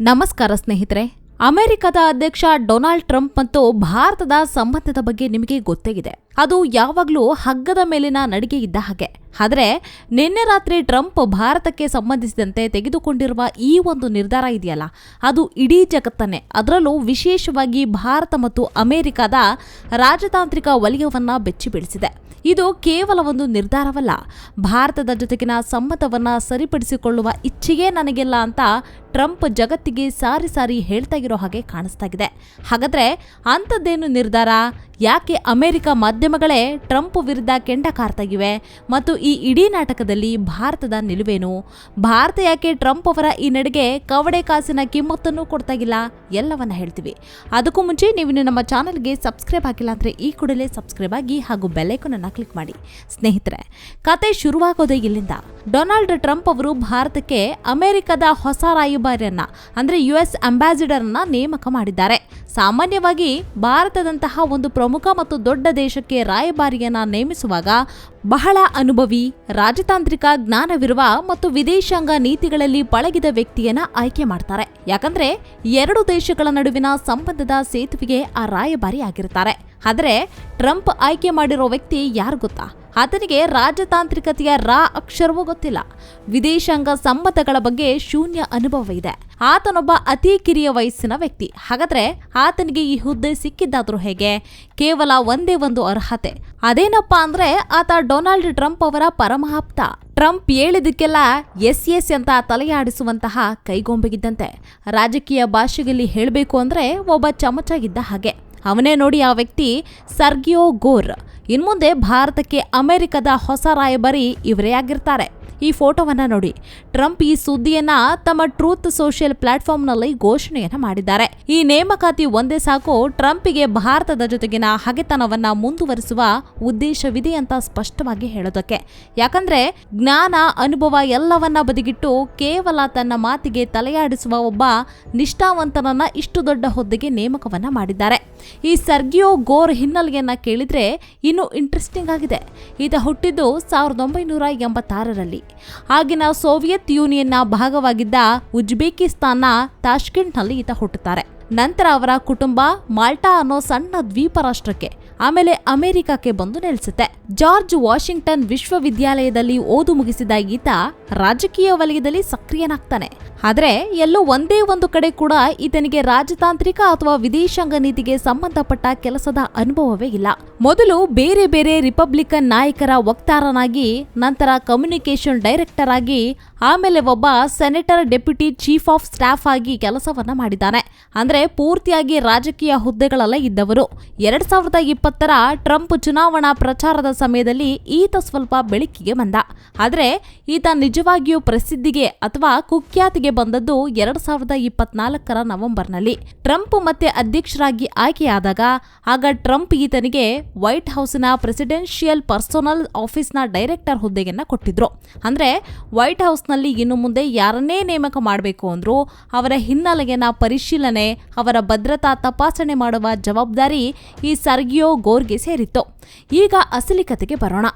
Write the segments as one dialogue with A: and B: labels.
A: ನಮಸ್ಕಾರ ಸ್ನೇಹಿತರೆ. ಅಮೆರಿಕದ ಅಧ್ಯಕ್ಷ ಡೊನಾಲ್ಡ್ ಟ್ರಂಪ್ ಮತ್ತು ಭಾರತದ ಸಂಬಂಧದ ಬಗ್ಗೆ ನಿಮಗೆ ಗೊತ್ತೇ ಅದು ಯಾವಾಗಲೂ ಹಗ್ಗದ ಮೇಲಿನ ನಡಿಗೆ ಇದ್ದ ಹಾಗೆ. ಆದರೆ, ನಿನ್ನೆ ರಾತ್ರಿ ಟ್ರಂಪ್ ಭಾರತಕ್ಕೆ ಸಂಬಂಧಿಸಿದಂತೆ ತೆಗೆದುಕೊಂಡಿರುವ ಈ ಒಂದು ನಿರ್ಧಾರ ಇದೆಯಲ್ಲ, ಅದು ಇಡೀ ಜಗತ್ತನ್ನೇ, ಅದರಲ್ಲೂ ವಿಶೇಷವಾಗಿ ಭಾರತ ಮತ್ತು ಅಮೆರಿಕದ ರಾಜತಾಂತ್ರಿಕ ವಲಯವನ್ನು ಬೆಚ್ಚಿ ಬೀಳಿಸಿದೆ ಇದು ಕೇವಲ ಒಂದು ನಿರ್ಧಾರವಲ್ಲ. ಭಾರತದ ಜೊತೆಗಿನ ಸಮ್ಮತವನ್ನು ಸರಿಪಡಿಸಿಕೊಳ್ಳುವ ಇಚ್ಛೆಗೆ ನನಗಿಲ್ಲ ಅಂತ ಟ್ರಂಪ್ ಜಗತ್ತಿಗೆ ಸಾರಿ ಸಾರಿ ಹೇಳ್ತಾ ಇರೋ ಹಾಗೆ ಕಾಣಿಸ್ತಾ ಇದೆ. ಹಾಗಾದರೆ ಅಂಥದ್ದೇನು ನಿರ್ಧಾರ? ಯಾಕೆ ಅಮೆರಿಕ ಮಾಧ್ಯಮಗಳೇ ಟ್ರಂಪ್ ವಿರುದ್ಧ ಕೆಂಡ ಕಾರ್ತಾಗಿವೆ ಮತ್ತು ಈ ಇಡೀ ನಾಟಕದಲ್ಲಿ ಭಾರತದ ನಿಲುವೇನು? ಭಾರತ ಯಾಕೆ ಟ್ರಂಪ್ ಅವರ ಈ ನಡೆಗೆ ಕವಡೆ ಕಾಸಿನ ಕಿಮ್ಮತ್ತನ್ನು ಕೊಡ್ತಾಗಿಲ್ಲ ಎಲ್ಲವನ್ನ ಹೇಳ್ತೀವಿ. ಅದಕ್ಕೂ ಮುಂಚೆ ನೀವು ನಮ್ಮ ಚಾನಲ್ಗೆ ಸಬ್ಸ್ಕ್ರೈಬ್ ಆಗಿಲ್ಲ ಅಂದರೆ ಈ ಕೂಡಲೇ ಸಬ್ಸ್ಕ್ರೈಬ್ ಆಗಿ ಹಾಗೂ ಬೆಲ್ಲೈಕನನ್ನು ಕ್ಲಿಕ್ ಮಾಡಿ. ಸ್ನೇಹಿತರೆ, ಕತೆ ಶುರುವಾಗೋದೇ ಇಲ್ಲಿಂದ. ಡೊನಾಲ್ಡ್ ಟ್ರಂಪ್ ಅವರು ಭಾರತಕ್ಕೆ ಅಮೆರಿಕದ ಹೊಸ ರಾಯಭಾರಿಯನ್ನ, ಅಂದ್ರೆ ಯು ಎಸ್ ಅಂಬಾಸಿಡರ್ನ ನೇಮಕ ಮಾಡಿದ್ದಾರೆ. ಸಾಮಾನ್ಯವಾಗಿ ಭಾರತದಂತಹ ಒಂದು ಪ್ರಮುಖ ಮತ್ತು ದೊಡ್ಡ ದೇಶಕ್ಕೆ ರಾಯಭಾರಿಯನ್ನ ನೇಮಿಸುವಾಗ ಬಹಳ ಅನುಭವಿ, ರಾಜತಾಂತ್ರಿಕ ಜ್ಞಾನವಿರುವ ಮತ್ತು ವಿದೇಶಾಂಗ ನೀತಿಗಳಲ್ಲಿ ಪಳಗಿದ ವ್ಯಕ್ತಿಯನ್ನ ಆಯ್ಕೆ ಮಾಡ್ತಾರೆ. ಯಾಕಂದ್ರೆ ಎರಡು ದೇಶಗಳ ನಡುವಿನ ಸಂಬಂಧದ ಸೇತುವೆಗೆ ಆ ರಾಯಭಾರಿ ಆಗಿರ್ತಾರೆ ಆದರೆ ಟ್ರಂಪ್ ಆಯ್ಕೆ ಮಾಡಿರೋ ವ್ಯಕ್ತಿ ಯಾರು ಗೊತ್ತಾ? ಆತನಿಗೆ ರಾಜತಾಂತ್ರಿಕತೆಯ ರಾ ಅಕ್ಷರವೂ ಗೊತ್ತಿಲ್ಲ. ವಿದೇಶಾಂಗ ಸಂಬಂಧಗಳ ಬಗ್ಗೆ ಶೂನ್ಯ ಅನುಭವ ಇದೆ. ಆತನೊಬ್ಬ ಅತಿ ಕಿರಿಯ ವಯಸ್ಸಿನ ವ್ಯಕ್ತಿ. ಹಾಗಾದ್ರೆ ಆತನಿಗೆ ಈ ಹುದ್ದೆ ಸಿಕ್ಕಿದ್ದಾದ್ರೂ ಹೇಗೆ? ಕೇವಲ ಒಂದೇ ಒಂದು ಅರ್ಹತೆ. ಅದೇನಪ್ಪ ಅಂದ್ರೆ ಆತ ಡೊನಾಲ್ಡ್ ಟ್ರಂಪ್ ಅವರ ಪರಮಾಪ್ತ ಟ್ರಂಪ್ ಹೇಳಿದಕ್ಕೆಲ್ಲ ಎಸ್ ಎಸ್ ಅಂತ ತಲೆಯಾಡಿಸುವಂತಹ ಕೈಗೊಂಬೆಗಿದ್ದಂತೆ. ರಾಜಕೀಯ ಭಾಷೆಯಲ್ಲಿ ಹೇಳಬೇಕು ಅಂದ್ರೆ ಒಬ್ಬ ಚಮಚ ಇದ್ದ ಹಾಗೆ. ಅವನೇ ನೋಡಿ ಆ ವ್ಯಕ್ತಿ ಸರ್ಗಿಯೋ ಗೋರ್ ಇನ್ಮುಂದೆ ಭಾರತಕ್ಕೆ ಅಮೆರಿಕದ ಹೊಸ ರಾಯಭಾರಿ ಇವರೇ ಆಗಿರ್ತಾರೆ. ಈ ಫೋಟೋವನ್ನು ನೋಡಿ. ಟ್ರಂಪ್ ಈ ಸುದ್ದಿಯನ್ನ ತಮ್ಮ ಟ್ರೂತ್ ಸೋಷಿಯಲ್ ಪ್ಲಾಟ್ಫಾರ್ಮ್ನಲ್ಲಿ ಘೋಷಣೆಯನ್ನು ಮಾಡಿದ್ದಾರೆ. ಈ ನೇಮಕಾತಿ ಒಂದೇ ಸಾಕು, ಟ್ರಂಪಿಗೆ ಭಾರತದ ಜೊತೆಗಿನ ಹಗೆತನವನ್ನ ಮುಂದುವರಿಸುವ ಉದ್ದೇಶವಿದೆ ಅಂತ ಸ್ಪಷ್ಟವಾಗಿ ಹೇಳೋದಕ್ಕೆ. ಯಾಕಂದ್ರೆ, ಜ್ಞಾನ, ಅನುಭವ ಎಲ್ಲವನ್ನ ಬದಿಗಿಟ್ಟು ಕೇವಲ ತನ್ನ ಮಾತಿಗೆ ತಲೆಯಾಡಿಸುವ ಒಬ್ಬ ನಿಷ್ಠಾವಂತನನ್ನ ಇಷ್ಟು ದೊಡ್ಡ ಹುದ್ದೆಗೆ ನೇಮಕವನ್ನ ಮಾಡಿದ್ದಾರೆ. ಈ ಸರ್ಗಿಯೋ ಗೋರ್ ಹಿನ್ನೆಲೆಯನ್ನ ಕೇಳಿದ್ರೆ ಇನ್ನು ಇಂಟ್ರೆಸ್ಟಿಂಗ್ ಆಗಿದೆ. ಈತ ಹುಟ್ಟಿದ್ದು ಸಾವಿರದ ಒಂಬೈನೂರ ಎಂಬತ್ತಾರರಲ್ಲಿ. ಆಗಿನ ಸೋವಿಯತ್ ಯೂನಿಯನ್ನ ಭಾಗವಾಗಿದ್ದ ಉಜ್ಬೇಕಿಸ್ತಾನ್ನ ತಾಷ್ಕೆಂಟ್ನಲ್ಲಿ ಈತ ಹುಟ್ಟುತ್ತಾರೆ. ನಂತರ ಅವರ ಕುಟುಂಬ ಮಾಲ್ಟಾ ಅನ್ನೋ ಸಣ್ಣ ದ್ವೀಪ ರಾಷ್ಟ್ರಕ್ಕೆ, ಆಮೇಲೆ ಅಮೆರಿಕಕ್ಕೆ ಬಂದು ನೆಲೆಸುತ್ತೆ. ಜಾರ್ಜ್ ವಾಷಿಂಗ್ಟನ್ ವಿಶ್ವವಿದ್ಯಾಲಯದಲ್ಲಿ ಓದು ಮುಗಿಸಿದ ಈತ ರಾಜಕೀಯ ವಲಯದಲ್ಲಿ ಸಕ್ರಿಯನಾಗ್ತಾನೆ. ಆದ್ರೆ ಎಲ್ಲೋ ಒಂದೇ ಒಂದು ಕಡೆ ಕೂಡ ಈತನಿಗೆ ರಾಜತಾಂತ್ರಿಕ ಅಥವಾ ವಿದೇಶಾಂಗ ನೀತಿಗೆ ಸಂಬಂಧಪಟ್ಟ ಕೆಲಸದ ಅನುಭವವೇ ಇಲ್ಲ. ಮೊದಲು ಬೇರೆ ಬೇರೆ ರಿಪಬ್ಲಿಕನ್ ನಾಯಕರ ವಕ್ತಾರನಾಗಿ, ನಂತರ ಕಮ್ಯುನಿಕೇಶನ್ ಡೈರೆಕ್ಟರ್ ಆಗಿ, ಆಮೇಲೆ ಒಬ್ಬ senator deputy chief of staff ಆಗಿ ಕೆಲಸವನ್ನ ಮಾಡಿದ್ದಾನೆ. ಅಂದ್ರೆ ಪೂರ್ತಿಯಾಗಿ ರಾಜಕೀಯ ಹುದ್ದೆಗಳಲ್ಲೇ ಇದ್ದವರು. ಎರಡ್ ಸಾವಿರದ ಇಪ್ಪತ್ತರ ಟ್ರಂಪ್ ಚುನಾವಣಾ ಪ್ರಚಾರದ ಸಮಯದಲ್ಲಿ ಈತ ಸ್ವಲ್ಪ ಬೆಳಕಿಗೆ ಬಂದ. ಆದ್ರೆ ಈತ ನಿಜವಾಗಿಯೂ ಪ್ರಸಿದ್ಧಿಗೆ ಅಥವಾ ಕುಖ್ಯಾತಿಗೆ ಬಂದದ್ದು ಎರಡ್ ಸಾವಿರದ ಇಪ್ಪತ್ನಾಲ್ಕರ ನವೆಂಬರ್ನಲ್ಲಿ. ಟ್ರಂಪ್ ಮತ್ತೆ ಅಧ್ಯಕ್ಷರಾಗಿ ಆಯ್ಕೆಯಾದಾಗ, ಆಗ ಟ್ರಂಪ್ ಈತನಿಗೆ ವೈಟ್ ಹೌಸ್ನ ಪ್ರೆಸಿಡೆನ್ಷಿಯಲ್ ಪರ್ಸನಲ್ ಆಫೀಸ್ನ ಡೈರೆಕ್ಟರ್ ಹುದ್ದೆಯನ್ನ ಕೊಟ್ಟಿದ್ರು. ಅಂದ್ರೆ ವೈಟ್ ಹೌಸ್ನಲ್ಲಿ ಇನ್ನು ಮುಂದೆ ಯಾರನ್ನೇ ನೇಮಕ ಮಾಡಬೇಕು ಅಂದ್ರೂ, ಅವರ ಹಿನ್ನೆಲೆಯನ್ನ ಪರಿಶೀಲನೆ, ಅವರ ಭದ್ರತಾ ತಪಾಸಣೆ ಮಾಡುವ ಜವಾಬ್ದಾರಿ ಈ ಸರ್ಗಿಯೋ ಗೋರ್ಗೆ ಸೇರಿತ್ತು. ಈಗ ಅಸಲಿ ಕತೆಗೆ ಬರೋಣ.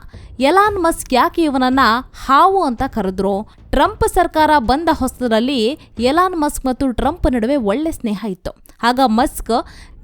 A: ಎಲಾನ್ ಮಸ್ಕ್ ಯಾಕೆ ಇವನನ್ನ ಹಾವು ಅಂತ ಕರೆದ್ರು? ಟ್ರಂಪ್ ಸರ್ಕಾರ ಬಂದ ಹೊಸದಲ್ಲಿ ಎಲಾನ್ ಮಸ್ಕ್ ಮತ್ತು ಟ್ರಂಪ್ ನಡುವೆ ಒಳ್ಳೆ ಸ್ನೇಹ ಇತ್ತು. ಆಗ ಮಸ್ಕ್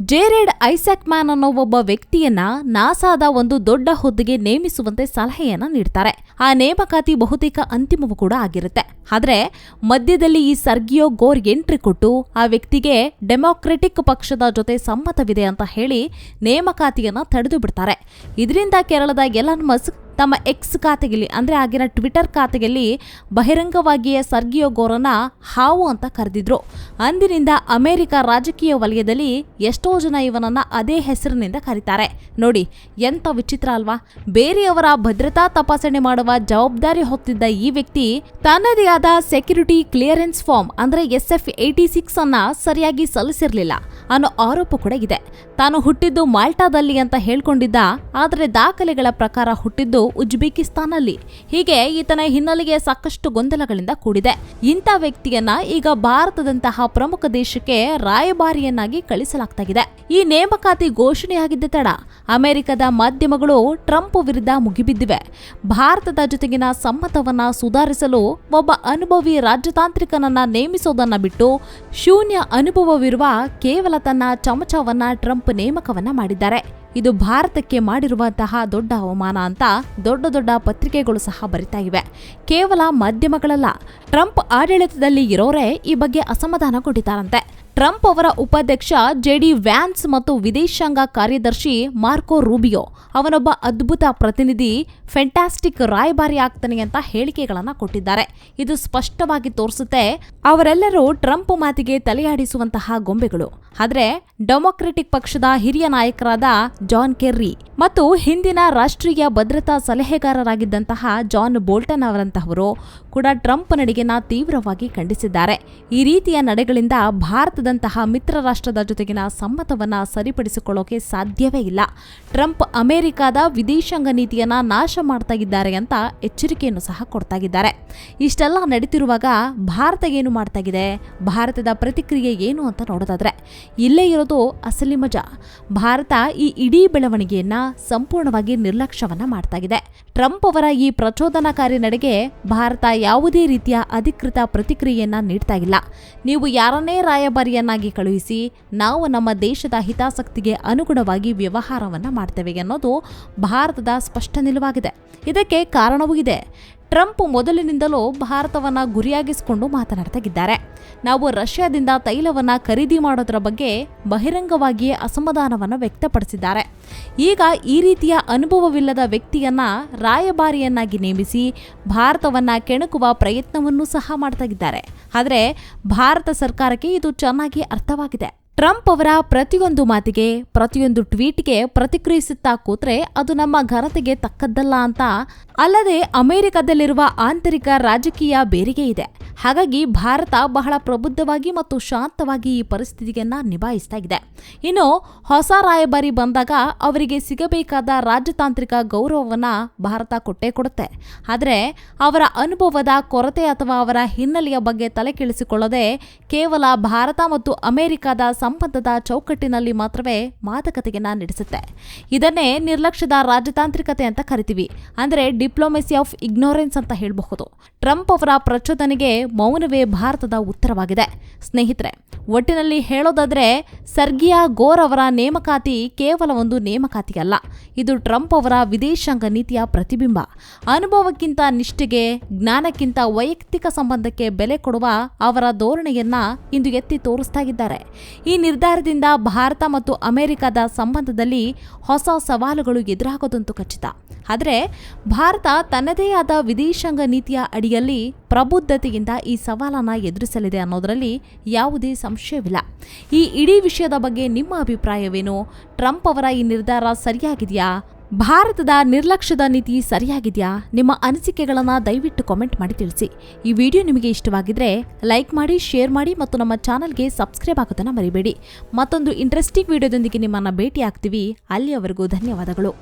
A: ಜೇರೆಡ್ ಐಸಾಕ್ ಮ್ಯಾನ್ ಅನ್ನೋ ಒಬ್ಬ ವ್ಯಕ್ತಿಯನ್ನ ನಾಸಾದ ಒಂದು ದೊಡ್ಡ ಹುದ್ದೆಗೆ ನೇಮಿಸುವಂತೆ ಸಲಹೆಯನ್ನ ನೀಡ್ತಾರೆ. ಆ ನೇಮಕಾತಿ ಬಹುತೇಕ ಅಂತಿಮವೂ ಕೂಡ ಆಗಿರುತ್ತೆ. ಆದ್ರೆ ಮಧ್ಯದಲ್ಲಿ ಈ ಸರ್ಗಿಯೋ ಗೋರ್ ಎಂಟ್ರಿ ಕೊಟ್ಟು ಆ ವ್ಯಕ್ತಿಗೆ ಡೆಮೊಕ್ರೆಟಿಕ್ ಪಕ್ಷದ ಜೊತೆ ಸಮ್ಮತವಿದೆ ಅಂತ ಹೇಳಿ ನೇಮಕಾತಿಯನ್ನ ತಡೆದು ಬಿಡ್ತಾರೆ. ಇದರಿಂದ ಕೇರಳದ ಎಲನ್ ಮಸ್ಕ್ ತಮ್ಮ ಎಕ್ಸ್ ಖಾತೆಯಲ್ಲಿ ಅಂದ್ರೆ ಆಗಿನ ಟ್ವಿಟರ್ ಖಾತೆಯಲ್ಲಿ ಬಹಿರಂಗವಾಗಿಯೇ ಸರ್ಗಿಯೋ ಗೋರನ್ನ ಹಾವು ಅಂತ ಕರೆದಿದ್ರು. ಅಂದಿನಿಂದ ಅಮೆರಿಕ ರಾಜಕೀಯ ವಲಯದಲ್ಲಿ ಎಷ್ಟೋ ಜನ ಇವನನ್ನ ಅದೇ ಹೆಸರಿನಿಂದ ಕರೀತಾರೆ. ನೋಡಿ, ಎಂತ ವಿಚಿತ್ರ ಅಲ್ವಾ? ಬೇರೆಯವರ ಭದ್ರತಾ ತಪಾಸಣೆ ಮಾಡುವ ಜವಾಬ್ದಾರಿ ಹೊತ್ತಿದ್ದ ಈ ವ್ಯಕ್ತಿ ತನ್ನದೇ ಆದ ಸೆಕ್ಯೂರಿಟಿ ಕ್ಲಿಯರೆನ್ಸ್ ಫಾರ್ಮ್ ಅಂದ್ರೆ ಎಸ್ ಎಫ್ ಏಟಿ ಸಿಕ್ಸ್ ಅನ್ನ ಸರಿಯಾಗಿ ಸಲ್ಲಿಸಿರ್ಲಿಲ್ಲ. ಅನ್ನೋ ಆರೋಪ ಕೂಡ ಇದೆ. ತಾನು ಹುಟ್ಟಿದ್ದು ಮಾಲ್ಟಾದಲ್ಲಿ ಅಂತ ಹೇಳ್ಕೊಂಡಿದ್ದ, ಆದರೆ ದಾಖಲೆಗಳ ಪ್ರಕಾರ ಹುಟ್ಟಿದ್ದು ಉಜ್ಬೇಕಿಸ್ತಾನಲ್ಲಿ. ಹೀಗೆ ಈತನ ಹಿನ್ನೆಲೆಗೆ ಸಾಕಷ್ಟು ಗೊಂದಲಗಳಿಂದ ಕೂಡಿದೆ. ಇಂಥ ವ್ಯಕ್ತಿಯನ್ನ ಈಗ ಭಾರತದಂತಹ ಪ್ರಮುಖ ದೇಶಕ್ಕೆ ರಾಯಭಾರಿಯನ್ನಾಗಿ ಕಳಿಸಲಾಗ್ತಾಗಿದೆ. ಈ ನೇಮಕಾತಿ ಘೋಷಣೆಯಾಗಿದ್ದ ತಡ ಅಮೆರಿಕದ ಮಾಧ್ಯಮಗಳು ಟ್ರಂಪ್ ವಿರುದ್ಧ ಮುಗಿಬಿದ್ದಿವೆ. ಭಾರತದ ಜೊತೆಗಿನ ಸಮ್ಮತವನ್ನ ಸುಧಾರಿಸಲು ಒಬ್ಬ ಅನುಭವಿ ರಾಜತಾಂತ್ರಿಕನನ್ನ ನೇಮಿಸೋದನ್ನ ಬಿಟ್ಟು ಶೂನ್ಯ ಅನುಭವವಿರುವ ಕೇವಲ ತನ್ನ ಚಮಚವನ್ನ ಟ್ರಂಪ್ ನೇಮಕವನ್ನ ಮಾಡಿದ್ದಾರೆ. ಇದು ಭಾರತಕ್ಕೆ ಮಾಡಿರುವಂತಹ ದೊಡ್ಡ ಅವಮಾನ ಅಂತ ದೊಡ್ಡ ದೊಡ್ಡ ಪತ್ರಿಕೆಗಳು ಸಹ ಬರಿತಾ ಇವೆ. ಕೇವಲ ಮಾಧ್ಯಮಗಳಲ್ಲ, ಟ್ರಂಪ್ ಆಡಳಿತದಲ್ಲಿ ಇರೋರೇ ಈ ಬಗ್ಗೆ ಅಸಮಾಧಾನಗೊಂಡಿದ್ದಾರಂತೆ. ಟ್ರಂಪ್ ಅವರ ಉಪಾಧ್ಯಕ್ಷ ಜೆಡಿ ವ್ಯಾನ್ಸ್ ಮತ್ತು ವಿದೇಶಾಂಗ ಕಾರ್ಯದರ್ಶಿ ಮಾರ್ಕೋ ರೂಬಿಯೋ ಅವನೊಬ್ಬ ಅದ್ಭುತ ಪ್ರತಿನಿಧಿ ಫೆಂಟಾಸ್ಟಿಕ್ ರಾಯಭಾರಿ ಆಗ್ತಾನೆ ಅಂತ ಹೇಳಿಕೆಗಳನ್ನು ಕೊಟ್ಟಿದ್ದಾರೆ. ಇದು ಸ್ಪಷ್ಟವಾಗಿ ತೋರಿಸುತ್ತೆ, ಅವರೆಲ್ಲರೂ ಟ್ರಂಪ್ ಮಾತಿಗೆ ತಲೆಯಾಡಿಸುವಂತಹ ಗೊಂಬೆಗಳು. ಆದರೆ, ಡೆಮೊಕ್ರೆಟಿಕ್ ಪಕ್ಷದ ಹಿರಿಯ ನಾಯಕರಾದ ಜಾನ್ ಕೆರ್ರಿ ಮತ್ತು ಹಿಂದಿನ ರಾಷ್ಟ್ರೀಯ ಭದ್ರತಾ ಸಲಹೆಗಾರರಾಗಿದ್ದಂತಹ ಜಾನ್ ಬೋಲ್ಟನ್ ಅವರಂತಹವರು ಕೂಡ ಟ್ರಂಪ್ ನಡಿಗೆನ ತೀವ್ರವಾಗಿ ಖಂಡಿಸಿದ್ದಾರೆ. ಈ ರೀತಿಯ ನಡೆಗಳಿಂದ ಭಾರತದಂತಹ ಮಿತ್ರ ರಾಷ್ಟ್ರದ ಜೊತೆಗಿನ ಸಮ್ಮತವನ್ನ ಸರಿಪಡಿಸಿಕೊಳ್ಳೋಕೆ ಸಾಧ್ಯವೇ ಇಲ್ಲ. ಟ್ರಂಪ್ ಅಮೆರಿಕದ ವಿದೇಶಾಂಗ ನೀತಿಯನ್ನ ನಾಶ ಮಾಡ್ತಾ ಇದ್ದಾರೆ ಅಂತ ಎಚ್ಚರಿಕೆಯನ್ನು ಸಹ ಕೊಡ್ತಾ ಇದ್ದಾರೆ. ಇಷ್ಟೆಲ್ಲ ನಡೀತಿರುವಾಗ ಭಾರತ ಏನು ಇದೆ? ಭಾರತದ ಪ್ರತಿಕ್ರಿಯೆ ಏನು ಅಂತ ನೋಡೋದಾದ್ರೆ, ಇಲ್ಲೇ ಇರೋದು ಅಸಲಿ ಮಜಾ. ಭಾರತ ಈ ಇಡೀ ಬೆಳವಣಿಗೆಯನ್ನ ಸಂಪೂರ್ಣವಾಗಿ ನಿರ್ಲಕ್ಷ್ಯವನ್ನ ಇದೆ. ಟ್ರಂಪ್ ಅವರ ಈ ಪ್ರಚೋದನಾಕಾರಿ ನಡೆಗೆ ಭಾರತ ಯಾವುದೇ ರೀತಿಯ ಅಧಿಕೃತ ಪ್ರತಿಕ್ರಿಯೆಯನ್ನ ನೀಡ್ತಾ ಇಲ್ಲ. ನೀವು ಯಾರನ್ನೇ ರಾಯಭಾರಿಯನ್ನಾಗಿ ಕಳುಹಿಸಿ ನಾವು ನಮ್ಮ ದೇಶದ ಹಿತಾಸಕ್ತಿಗೆ ಅನುಗುಣವಾಗಿ ವ್ಯವಹಾರವನ್ನು ಮಾಡ್ತೇವೆ ಅನ್ನೋದು ಭಾರತದ ಸ್ಪಷ್ಟ ನಿಲುವಾಗಿದೆ. ಇದಕ್ಕೆ ಕಾರಣವೂ ಇದೆ. ಟ್ರಂಪ್ ಮೊದಲಿನಿಂದಲೂ ಭಾರತವನ್ನು ಗುರಿಯಾಗಿಸಿಕೊಂಡು ಮಾತನಾಡ್ತಾಗಿದ್ದಾರೆ. ನಾವು ರಷ್ಯಾದಿಂದ ತೈಲವನ್ನು ಖರೀದಿ ಮಾಡೋದರ ಬಗ್ಗೆ ಬಹಿರಂಗವಾಗಿಯೇ ಅಸಮಾಧಾನವನ್ನು ವ್ಯಕ್ತಪಡಿಸಿದ್ದಾರೆ. ಈಗ ಈ ರೀತಿಯ ಅನುಭವವಿಲ್ಲದ ವ್ಯಕ್ತಿಯನ್ನು ರಾಯಭಾರಿಯನ್ನಾಗಿ ನೇಮಿಸಿ ಭಾರತವನ್ನು ಕೆಣಕುವ ಪ್ರಯತ್ನವನ್ನು ಸಹ ಮಾಡ್ತಾಗಿದ್ದಾರೆ. ಆದರೆ ಭಾರತ ಸರ್ಕಾರಕ್ಕೆ ಇದು ಚೆನ್ನಾಗಿ ಅರ್ಥವಾಗಿದೆ. ಟ್ರಂಪ್ ಅವರ ಪ್ರತಿಯೊಂದು ಮಾತಿಗೆ, ಪ್ರತಿಯೊಂದು ಟ್ವೀಟ್ಗೆ ಪ್ರತಿಕ್ರಿಯಿಸುತ್ತಾ ಕೂತ್ರೆ ಅದು ನಮ್ಮ ಘನತೆಗೆ ತಕ್ಕದ್ದಲ್ಲ ಅಂತ. ಅಲ್ಲದೆ ಅಮೆರಿಕದಲ್ಲಿರುವ ಆಂತರಿಕ ರಾಜಕೀಯ ಬೇರಿಗೆ ಇದೆ. ಹಾಗಾಗಿ ಭಾರತ ಬಹಳ ಪ್ರಬುದ್ಧವಾಗಿ ಮತ್ತು ಶಾಂತವಾಗಿ ಈ ಪರಿಸ್ಥಿತಿಯನ್ನ ನಿಭಾಯಿಸ್ತಾ ಇದೆ. ಇನ್ನು ಹೊಸ ರಾಯಭಾರಿ ಬಂದಾಗ ಅವರಿಗೆ ಸಿಗಬೇಕಾದ ರಾಜತಾಂತ್ರಿಕ ಗೌರವವನ್ನ ಭಾರತ ಕೊಟ್ಟೇ ಕೊಡುತ್ತೆ. ಆದರೆ ಅವರ ಅನುಭವದ ಕೊರತೆ ಅಥವಾ ಅವರ ಹಿನ್ನೆಲೆಯ ಬಗ್ಗೆ ತಲೆ ಕೆಡಿಸಿಕೊಳ್ಳದೆ ಕೇವಲ ಭಾರತ ಮತ್ತು ಅಮೆರಿಕದ ಸಂಬಂಧದ ಚೌಕಟ್ಟಿನಲ್ಲಿ ಮಾತ್ರವೇ ಮಾತುಕತೆಯನ್ನು ನಡೆಸುತ್ತೆ. ಇದನ್ನೇ ನಿರ್ಲಕ್ಷ್ಯದ ರಾಜತಾಂತ್ರಿಕತೆ ಅಂತ ಕರಿತೀವಿ. ಅಂದರೆ ಡಿಪ್ಲೊಮೆಸಿ ಆಫ್ ಇಗ್ನೋರೆನ್ಸ್ ಅಂತ ಹೇಳಬಹುದು. ಟ್ರಂಪ್ ಅವರ ಪ್ರಚೋದನೆಗೆ ಮೌನವೇ ಭಾರತದ ಉತ್ತರವಾಗಿದೆ. ಸ್ನೇಹಿತರೆ, ಒಟ್ಟಿನಲ್ಲಿ ಹೇಳೋದಾದ್ರೆ ಸರ್ಗಿಯಾ ಗೋರ್ ಅವರ ನೇಮಕಾತಿ ಕೇವಲ ಒಂದು ನೇಮಕಾತಿ ಅಲ್ಲ. ಇದು ಟ್ರಂಪ್ ಅವರ ವಿದೇಶಾಂಗ ನೀತಿಯ ಪ್ರತಿಬಿಂಬ. ಅನುಭವಕ್ಕಿಂತ ನಿಷ್ಠೆಗೆ, ಜ್ಞಾನಕ್ಕಿಂತ ವೈಯಕ್ತಿಕ ಸಂಬಂಧಕ್ಕೆ ಬೆಲೆ ಕೊಡುವ ಅವರ ಧೋರಣೆಯನ್ನ ಇಂದು ಎತ್ತಿ ತೋರಿಸ್ತಾ ಇದ್ದಾರೆ. ಈ ನಿರ್ಧಾರದಿಂದ ಭಾರತ ಮತ್ತು ಅಮೆರಿಕದ ಸಂಬಂಧದಲ್ಲಿ ಹೊಸ ಸವಾಲುಗಳು ಎದುರಾಗೋದಂತೂ ಖಚಿತ. ಆದರೆ ಭಾರತ ತನ್ನದೇ ಆದ ವಿದೇಶಾಂಗ ನೀತಿಯ ಅಡಿಯಲ್ಲಿ ಪ್ರಬುದ್ಧತೆಯಿಂದ ಈ ಸವಾಲನ್ನು ಎದುರಿಸಲಿದೆ ಅನ್ನೋದರಲ್ಲಿ ಯಾವುದೇ ಸಂಶಯವಿಲ್ಲ. ಈ ಇಡೀ ವಿಷಯದ ಬಗ್ಗೆ ನಿಮ್ಮ ಅಭಿಪ್ರಾಯವೇನು? ಟ್ರಂಪ್ ಅವರ ಈ ನಿರ್ಧಾರ ಸರಿಯಾಗಿದೆಯಾ? ಭಾರತದ ನಿರ್ಲಕ್ಷ್ಯದ ನೀತಿ ಸರಿಯಾಗಿದೆಯಾ? ನಿಮ್ಮ ಅನಿಸಿಕೆಗಳನ್ನು ದಯವಿಟ್ಟು ಕಾಮೆಂಟ್ ಮಾಡಿ ತಿಳಿಸಿ. ಈ ವಿಡಿಯೋ ನಿಮಗೆ ಇಷ್ಟವಾಗಿದ್ರೆ ಲೈಕ್ ಮಾಡಿ ಶೇರ್ ಮಾಡಿ ಮತ್ತು ನಮ್ಮ ಚಾನಲ್ಗೆ ಸಬ್ಸ್ಕ್ರೈಬ್ ಆಗೋದನ್ನು ಮರಿಬೇಡಿ. ಮತ್ತೊಂದು ಇಂಟ್ರೆಸ್ಟಿಂಗ್ ವಿಡಿಯೋದೊಂದಿಗೆ ನಿಮ್ಮನ್ನು ಭೇಟಿ ಆಗ್ತೀವಿ ಅಲ್ಲಿಯವರೆಗೂ ಧನ್ಯವಾದಗಳು.